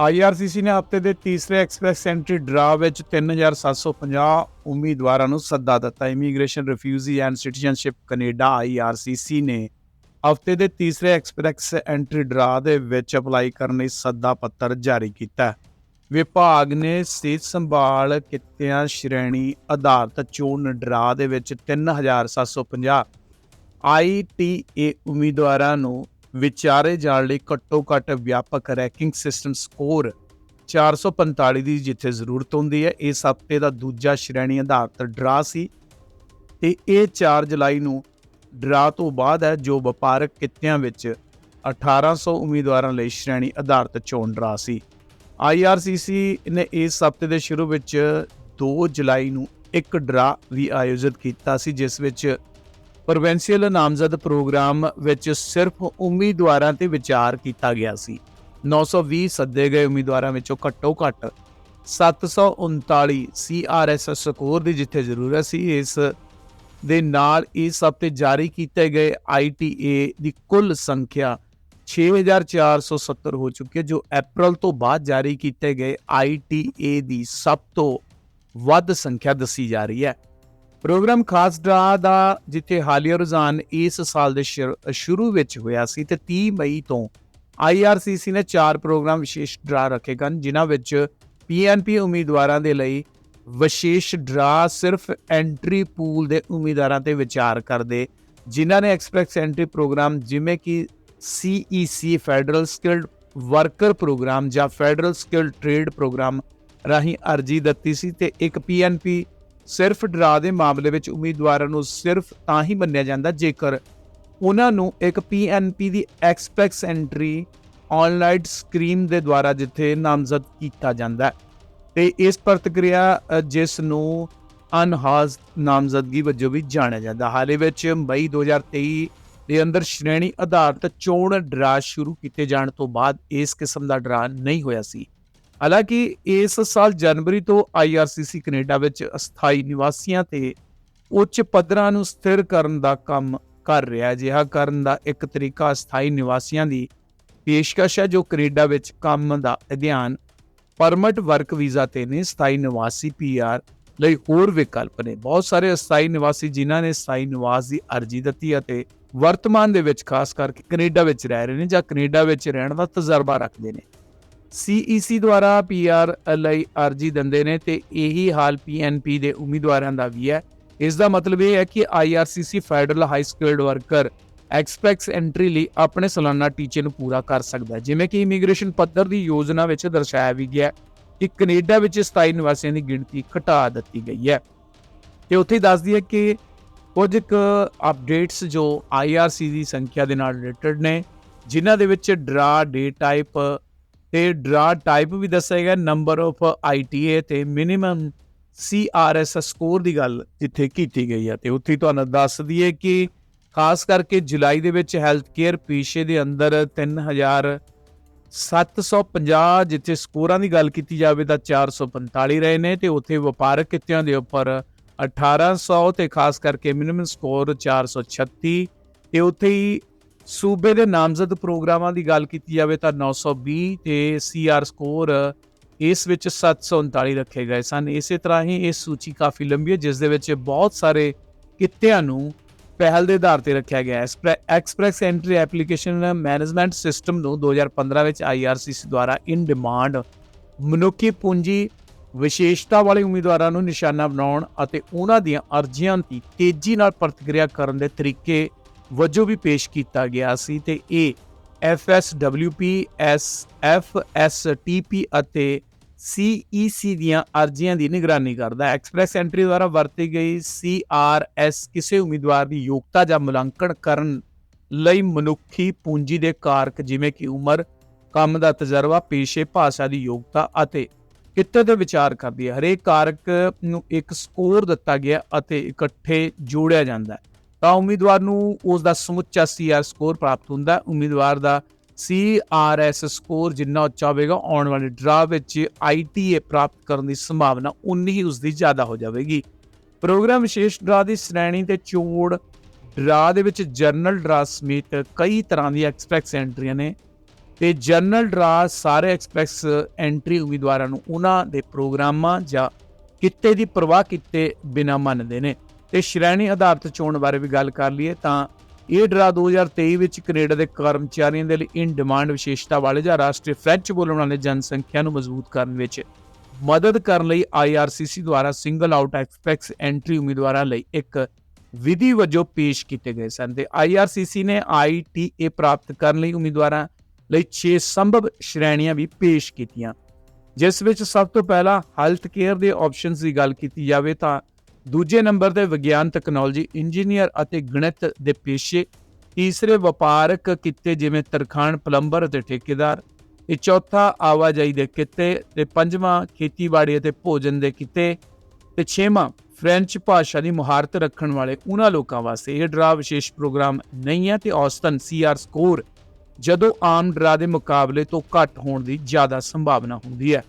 IRCC ਨੇ ਹਫ਼ਤੇ ਦੇ ਤੀਸਰੇ ਐਕਸਪ੍ਰੈਸ ਐਂਟਰੀ ਡਰਾ ਵਿੱਚ 3750 ਉਮੀਦਵਾਰਾਂ ਨੂੰ ਸੱਦਾ ਦਿੱਤਾ। Immigration refugee and citizenship Canada IRCC ਨੇ ਹਫ਼ਤੇ ਦੇ ਤੀਸਰੇ ਐਕਸਪ੍ਰੈਸ ਐਂਟਰੀ ਡਰਾ ਦੇ ਵਿੱਚ ਅਪਲਾਈ ਕਰਨ ਲਈ ਸੱਦਾ ਪੱਤਰ ਜਾਰੀ ਕੀਤਾ। ਵਿਭਾਗ ਨੇ ਸਿਹਤ ਸੰਭਾਲ ਕਿੱਤਿਆਂ ਸ਼੍ਰੇਣੀ ਆਧਾਰਿਤ ਚੋਣ ਡਰਾ ਦੇ ਵਿੱਚ 3750 ਆਈਟੀਏ ਉਮੀਦਵਾਰਾਂ ਨੂੰ ਵਿਚਾਰੇ ਜਾਣ ਲਈ ਘੱਟੋ ਘੱਟ ਵਿਆਪਕ ਰੈਂਕਿੰਗ ਸਿਸਟਮ ਸਕੋਰ 445 ਦੀ ਜਿੱਥੇ ਜ਼ਰੂਰਤ ਹੁੰਦੀ ਹੈ। ਇਸ ਹਫ਼ਤੇ ਦਾ ਦੂਜਾ ਸ਼੍ਰੇਣੀ ਆਧਾਰਿਤ ਡਰਾ ਸੀ ਤੇ ਇਹ 4 ਜੁਲਾਈ ਨੂੰ ਡਰਾ ਤੋਂ ਬਾਅਦ ਹੈ, ਜੋ ਵਪਾਰਕ ਕਿੱਤਿਆਂ ਵਿੱਚ 1800 ਉਮੀਦਵਾਰਾਂ ਲਈ ਸ਼੍ਰੇਣੀ ਆਧਾਰਿਤ ਚੋਣ ਡਰਾ ਸੀ। ਆਈਆਰਸੀਸੀ ਨੇ ਇਸ ਹਫ਼ਤੇ ਦੇ ਸ਼ੁਰੂ ਵਿੱਚ 2 ਜੁਲਾਈ ਨੂੰ ਇੱਕ ਡਰਾ ਵੀ ਆਯੋਜਿਤ ਕੀਤਾ ਸੀ, ਜਿਸ ਵਿੱਚ ਪ੍ਰੋਵਿੰਸ਼ੀਅਲ ਨਾਮਜ਼ਦ ਪ੍ਰੋਗਰਾਮ ਵਿੱਚ ਸਿਰਫ ਉਮੀਦਵਾਰਾਂ ਤੇ ਵਿਚਾਰ ਕੀਤਾ ਗਿਆ ਸੀ। 920 ਸੱਦੇ ਗਏ ਉਮੀਦਵਾਰਾਂ ਵਿੱਚੋਂ ਘੱਟੋ ਘੱਟ 739 ਸੀਆਰਐਸ ਸਕੋਰ ਦੀ ਜਿੱਥੇ ਜ਼ਰੂਰਤ ਸੀ, ਇਸ ਦੇ ਨਾਲ ਇਸ ਹਫ਼ਤੇ ਜਾਰੀ ਕੀਤੇ ਗਏ ਆਈਟੀਏ ਦੀ ਕੁੱਲ ਸੰਖਿਆ 6470 ਹੋ ਚੁੱਕੀ ਹੈ, ਜੋ ਅਪ੍ਰੈਲ ਤੋਂ ਬਾਅਦ ਜਾਰੀ ਕੀਤੇ ਗਏ ਆਈਟੀਏ ਦੀ ਸਭ ਤੋਂ ਵੱਧ ਸੰਖਿਆ ਦੱਸੀ ਜਾ ਰਹੀ ਹੈ। ਪ੍ਰੋਗਰਾਮ ਖਾਸ ਡਰਾ ਦਾ ਜਿੱਥੇ ਹਾਲੀਆ ਰੁਝਾਨ ਇਸ ਸਾਲ ਦੇ ਸ਼ੁਰ- ਸ਼ੁਰੂ ਵਿੱਚ ਹੋਇਆ ਸੀ ਤੇ 30 ਮਈ ਤੋਂ ਆਈਆਰਸੀਸੀ ਨੇ ਚਾਰ ਪ੍ਰੋਗਰਾਮ ਵਿਸ਼ੇਸ਼ ਡਰਾ ਰੱਖੇ ਹਨ, ਜਿਨ੍ਹਾਂ ਵਿੱਚ ਪੀਐਨਪੀ ਉਮੀਦਵਾਰਾਂ ਦੇ ਲਈ ਵਿਸ਼ੇਸ਼ ਡਰਾ ਸਿਰਫ ਐਂਟਰੀ ਪੂਲ ਦੇ ਉਮੀਦਵਾਰਾਂ ਤੇ ਵਿਚਾਰ ਕਰਦੇ, ਜਿਨ੍ਹਾਂ ਨੇ ਐਕਸਪ੍ਰੈਸ ਐਂਟਰੀ ਪ੍ਰੋਗਰਾਮ ਜਿਵੇਂ ਕਿ CEC federal skilled worker program ਜਾਂ ਫੈਡਰਲ ਸਕਿਲਡ ਟ੍ਰੇਡ ਪ੍ਰੋਗਰਾਮ ਰਾਹੀਂ ਅਰਜੀ ਦਿੱਤੀ ਸੀ ਤੇ ਇੱਕ ਪੀਐਨਪੀ ਸਿਰਫ ਡਰਾ ਦੇ ਮਾਮਲੇ ਵਿੱਚ ਉਮੀਦਵਾਰਾਂ ਨੂੰ ਸਿਰਫ ਤਾਂ ਹੀ ਮੰਨਿਆ ਜਾਂਦਾ ਜੇਕਰ ਉਹਨਾਂ ਨੂੰ ਇੱਕ ਪੀਐਨਪੀ ਦੀ ਐਕਸਪੈਕਸ ਐਂਟਰੀ ਆਨਲਾਈਨ ਸਕਰੀਨ ਦੇ ਦੁਆਰਾ ਜਿੱਥੇ ਨਾਮਜ਼ਦ ਕੀਤਾ ਜਾਂਦਾ ਹੈ। ਤੇ ਇਸ ਪ੍ਰਤੀਕਿਰਿਆ ਜਿਸ ਨੂੰ ਅਨਹਾਜ਼ ਨਾਮਜ਼ਦਗੀ ਵਜੋਂ ਵੀ ਜਾਣਿਆ ਜਾਂਦਾ। ਹਾਲੇ ਵਿੱਚ ਮਈ 2023 ਦੇ ਅੰਦਰ ਸ਼੍ਰੇਣੀ ਆਧਾਰਿਤ ਚੋਣ ਡਰਾ ਸ਼ੁਰੂ ਕੀਤੇ ਜਾਣ ਤੋਂ ਬਾਅਦ ਇਸ ਕਿਸਮ ਦਾ ਡਰਾ ਨਹੀਂ ਹੋਇਆ ਸੀ। ਹਾਲਾਂਕਿ ਇਸ ਸਾਲ ਜਨਵਰੀ ਤੋਂ ਆਈਆਰਸੀਸੀ ਕੈਨੇਡਾ ਵਿੱਚ ਅਸਥਾਈ ਨਿਵਾਸੀਆਂ ਤੇ ਉੱਚ ਪੱਧਰਾਂ ਨੂੰ ਸਥਿਰ ਕਰਨ ਦਾ ਕੰਮ ਕਰ ਰਿਹਾ ਹੈ ਅਜਿਹਾ ਕਰਨ ਦਾ ਇੱਕ ਤਰੀਕਾ ਅਸਥਾਈ ਨਿਵਾਸੀਆਂ ਦੀ ਪੇਸ਼ਕਸ਼ ਹੈ ਜੋ ਕੈਨੇਡਾ ਵਿੱਚ ਕੰਮ ਦਾ ਅਧਿਐਨ, ਪਰਮਿਟ ਵਰਕ ਵੀਜ਼ਾ ਤੇ ਨੇ, ਸਥਾਈ ਨਿਵਾਸੀ ਪੀਆਰ ਲਈ ਹੋਰ ਵਿਕਲਪ ਨੇ। ਬਹੁਤ ਸਾਰੇ ਅਸਥਾਈ ਨਿਵਾਸੀ ਜਿਨ੍ਹਾਂ ਨੇ ਸਥਾਈ ਨਿਵਾਸ ਦੀ ਅਰਜ਼ੀ ਦਿੱਤੀ ਅਤੇ ਵਰਤਮਾਨ ਦੇ ਵਿੱਚ ਖਾਸ ਕਰਕੇ ਕੈਨੇਡਾ ਵਿੱਚ ਰਹਿ ਰਹੇ ਨੇ ਜਾਂ ਕੈਨੇਡਾ ਵਿੱਚ ਰਹਿਣ ਦਾ ਤਜਰਬਾ ਰੱਖਦੇ ਨੇ। ਸੀਈਸੀ ਦੁਆਰਾ ਪੀਆਰ ਲਈ ਅਰਜ਼ੀ ਦਿੰਦੇ ਨੇ ਤੇ ਇਹੀ ਹਾਲ ਪੀਐਨਪੀ ਦੇ ਉਮੀਦਵਾਰਾਂ ਦਾ ਵੀ ਹੈ। ਇਸ ਦਾ ਮਤਲਬ ਇਹ ਹੈ ਕਿ IRCC federal high skilled worker express entry ਲਈ ਆਪਣੇ ਸਾਲਾਨਾ ਟੀਚੇ ਨੂੰ ਪੂਰਾ ਕਰ ਸਕਦਾ ਹੈ। ਜਿਵੇਂ ਕਿ ਇਮੀਗ੍ਰੇਸ਼ਨ ਪੱਧਰ ਦੀ ਯੋਜਨਾ ਵਿੱਚ ਦਰਸਾਇਆ ਵੀ ਗਿਆ ਹੈ ਕਿ ਕੈਨੇਡਾ ਵਿੱਚ ਸਥਾਈ ਨਿਵਾਸੀਆਂ ਦੀ ਗਿਣਤੀ ਘਟਾ ਦਿੱਤੀ ਗਈ ਹੈ। ਤੇ ਉੱਥੇ ਹੀ ਦੱਸਦੀ ਹੈ ਕਿ ਕੁਝ ਕੁ ਅਪਡੇਟਸ ਜੋ ਆਈਆਰਸੀ ਦੀ ਸੰਖਿਆ ਦੇ ਨਾਲ ਰਿਲੇਟਡ ਨੇ, ਜਿਨ੍ਹਾਂ ਦੇ ਵਿੱਚ ਡਰਾ ਡੇ ਟਾਈਪ ਤੇ ਡਰਾ ਟਾਈਪ ਵੀ ਦੱਸਿਆ ਗਿਆ ਨੰਬਰ ਆਫ ਆਈਟੀਏ ਤੇ ਮਿਨੀਮਮ ਸੀਆਰਐਸ ਸਕੋਰ ਦੀ ਗੱਲ ਜਿੱਥੇ ਕੀਤੀ ਗਈ ਹੈ ਤੇ ਉੱਥੇ ਤੁਹਾਨੂੰ ਦੱਸ ਦਈਏ ਕਿ ਖਾਸ ਕਰਕੇ ਜੁਲਾਈ ਦੇ ਵਿੱਚ ਹੈਲਥ ਕੇਅਰ ਪੇਸ਼ੇ ਦੇ ਅੰਦਰ 3750 ਜਿੱਥੇ ਸਕੋਰਾਂ ਦੀ ਗੱਲ ਕੀਤੀ ਜਾਵੇ ਤਾਂ 445 ਰਹੇ ਨੇ ਤੇ ਉੱਥੇ ਵਪਾਰਕ ਕਿੱਤਿਆਂ ਦੇ ਉੱਪਰ 1800 ਤੇ ਖਾਸ ਕਰਕੇ ਮਿਨੀਮਮ ਸਕੋਰ 436 ਤੇ ਉੱਥੇ ਹੀ ਸੂਬੇ ਦੇ ਨਾਮਜ਼ਦ ਪ੍ਰੋਗਰਾਮਾਂ ਦੀ ਗੱਲ ਕੀਤੀ ਜਾਵੇ ਤਾਂ 920 ਤੇ ਸੀਆਰ ਸਕੋਰ ਇਸ ਵਿੱਚ 739 ਰੱਖੇ ਗਏ ਸਨ। ਇਸੇ ਤਰ੍ਹਾਂ ਹੀ ਇਹ ਸੂਚੀ ਕਾਫੀ ਲੰਬੀ ਹੈ, ਜਿਸ ਦੇ ਵਿੱਚ ਬਹੁਤ ਸਾਰੇ ਕਿੱਤਿਆਂ ਨੂੰ ਪਹਿਲ ਦੇ ਆਧਾਰ ਤੇ ਰੱਖਿਆ ਗਿਆ ਹੈ। Express entry application management system ਨੂੰ 2015 ਵਿੱਚ ਆਈਆਰਸੀਸੀ ਦੁਆਰਾ ਇਨ ਡਿਮਾਂਡ ਮਨੁੱਖੀ ਪੂੰਜੀ ਵਿਸ਼ੇਸ਼ਤਾ ਵਾਲੇ ਉਮੀਦਵਾਰਾਂ ਨੂੰ ਨਿਸ਼ਾਨਾ ਬਣਾਉਣ ਅਤੇ ਉਹਨਾਂ ਦੀਆਂ ਅਰਜ਼ੀਆਂ ਦੀ ਤੇਜ਼ੀ ਨਾਲ ਪ੍ਰਤੀਕਿਰਿਆ ਕਰਨ ਦੇ ਤਰੀਕੇ ਵਜੋਂ ਵੀ ਪੇਸ਼ ਕੀਤਾ ਗਿਆ ਸੀ ਤੇ ਇਹ FSWP SFSTP ਅਤੇ CEC ਦੀਆਂ ਅਰਜ਼ੀਆਂ ਦੀ ਨਿਗਰਾਨੀ ਕਰਦਾ ਹੈ। ਐਕਸਪ੍ਰੈਸ ਐਂਟਰੀ ਦੁਆਰਾ ਵਰਤੀ ਗਈ CRS ਕਿਸੇ ਉਮੀਦਵਾਰ ਦੀ ਯੋਗਤਾ ਜਾਂ ਮੁਲਾਂਕਣ ਕਰਨ ਲਈ ਮਨੁੱਖੀ ਪੂੰਜੀ ਦੇ ਕਾਰਕ ਜਿਵੇਂ ਕਿ ਉਮਰ, ਕੰਮ ਦਾ ਤਜਰਬਾ, ਪੇਸ਼ੇ, ਭਾਸ਼ਾ ਦੀ ਯੋਗਤਾ ਅਤੇ ਕਿੱਤੇ ਤੇ ਵਿਚਾਰ ਕਰਦੀ ਹੈ। ਹਰੇਕ ਕਾਰਕ ਨੂੰ ਇੱਕ ਸਕੋਰ ਦਿੱਤਾ ਗਿਆ ਅਤੇ ਇਕੱਠੇ ਜੋੜਿਆ ਜਾਂਦਾ ਹੈ। ਤਾਂ ਉਮੀਦਵਾਰ ਨੂੰ ਉਸ ਦਾ ਸਮੁੱਚਾ ਸੀਆਰ ਸਕੋਰ ਪ੍ਰਾਪਤ ਹੁੰਦਾ ਉਮੀਦਵਾਰ ਦਾ ਸੀਆਰਐਸ ਸਕੋਰ ਜਿੰਨਾ ਉੱਚਾ ਹੋਵੇਗਾ, ਆਉਣ ਵਾਲੇ ਡਰਾ ਵਿੱਚ ਆਈਟੀਏ ਪ੍ਰਾਪਤ ਕਰਨ ਦੀ ਸੰਭਾਵਨਾ ਉਨੀ ਹੀ ਉਸ ਦੀ ਜ਼ਿਆਦਾ ਹੋ ਜਾਵੇਗੀ। ਪ੍ਰੋਗਰਾਮ ਵਿਸ਼ੇਸ਼ ਡਰਾ ਦੀ ਸ਼੍ਰੇਣੀ ਤੇ ਚੋੜ ਡਰਾ ਦੇ ਵਿੱਚ ਜਰਨਲ ਡਰਾ ਸਮੇਤ ਕਈ ਤਰ੍ਹਾਂ ਦੀਆਂ ਐਕਸਪ੍ਰੈਸ ਐਂਟਰੀਆਂ ਨੇ ਤੇ ਜਰਨਲ ਡਰਾ ਸਾਰੇ ਐਕਸਪ੍ਰੈਸ ਐਂਟਰੀ ਉਮੀਦਵਾਰਾਂ ਨੂੰ ਉਹਨਾਂ ਦੇ ਪ੍ਰੋਗਰਾਮਾਂ ਜਾਂ ਕਿੱਤੇ ਦੀ ਪਰਵਾਹ ਕੀਤੇ ਬਿਨਾਂ ਮੰਨਦੇ ਨੇ। ਤੇ ਸ਼੍ਰੇਣੀ ਆਧਾਰਿਤ ਚੋਣ ਬਾਰੇ ਵੀ ਗੱਲ ਕਰ ਲਈਏ ਤਾਂ ਇਹ ਡਰਾ 2023 ਵਿੱਚ ਕੈਨੇਡਾ ਦੇ ਕਰਮਚਾਰੀਆਂ ਦੇ ਲਈ ਇਨ ਡਿਮਾਂਡ ਵਿਸ਼ੇਸ਼ਤਾ ਵਾਲੇ ਜਾਂ ਰਾਸ਼ਟਰੀ ਫ੍ਰੈਂਚ ਬੋਲਣ ਵਾਲੇ ਜਨਸੰਖਿਆ ਨੂੰ ਮਜ਼ਬੂਤ ਕਰਨ ਵਿੱਚ ਮਦਦ ਕਰਨ ਲਈ IRCC ਦੁਆਰਾ ਸਿੰਗਲ ਆਊਟ ਐਕਸਪ੍ਰੈਸ ਐਂਟਰੀ ਉਮੀਦਵਾਰਾਂ ਲਈ ਇੱਕ ਵਿਧੀ ਵਜੋਂ ਪੇਸ਼ ਕੀਤੇ ਗਏ ਸਨ ਤੇ IRCC ਨੇ ITA ਪ੍ਰਾਪਤ ਕਰਨ ਲਈ ਉਮੀਦਵਾਰਾਂ ਲਈ 6 ਸੰਭਵ ਸ਼੍ਰੇਣੀਆਂ ਵੀ ਪੇਸ਼ ਕੀਤੀਆਂ, ਜਿਸ ਵਿੱਚ ਸਭ ਤੋਂ ਪਹਿਲਾਂ ਹੈਲਥ ਕੇਅਰ ਦੇ ਆਪਸ਼ਨਸ ਦੀ ਗੱਲ ਕੀਤੀ ਜਾਵੇ ਤਾਂ ਦੂਜੇ ਨੰਬਰ ਤੇ ਵਿਗਿਆਨ ਟੈਕਨੋਲੋਜੀ ਇੰਜੀਨੀਅਰ ਅਤੇ ਗਣਿਤ ਦੇ ਪੇਸ਼ੇ, ਤੀਸਰੇ ਵਪਾਰਕ ਕਿੱਤੇ ਜਿਵੇਂ ਤਰਖਾਣ, ਪਲੰਬਰ ਅਤੇ ਠੇਕੇਦਾਰ, ਇਹ ਚੌਥਾ ਆਵਾਜਾਈ ਦੇ ਕਿੱਤੇ, ਤੇ ਪੰਜਵਾਂ ਖੇਤੀਬਾੜੀ ਅਤੇ ਭੋਜਨ ਦੇ ਕਿੱਤੇ, ਤੇ ਛੇਵਾਂ ਫ੍ਰੈਂਚ ਭਾਸ਼ਾ ਦੀ ਮੁਹਾਰਤ ਰੱਖਣ ਵਾਲੇ ਉਹਨਾਂ ਲੋਕਾਂ ਵਾਸਤੇ। ਇਹ ਡਰਾ ਵਿਸ਼ੇਸ਼ ਪ੍ਰੋਗਰਾਮ ਨਹੀਂ ਹੈ ਤੇ ਔਸਤਨ ਸੀਆਰ ਸਕੋਰ ਜਦੋਂ ਆਮ ਡਰਾ ਦੇ ਮੁਕਾਬਲੇ ਤੋਂ ਘੱਟ ਹੋਣ ਦੀ ਜ਼ਿਆਦਾ ਸੰਭਾਵਨਾ ਹੁੰਦੀ ਹੈ।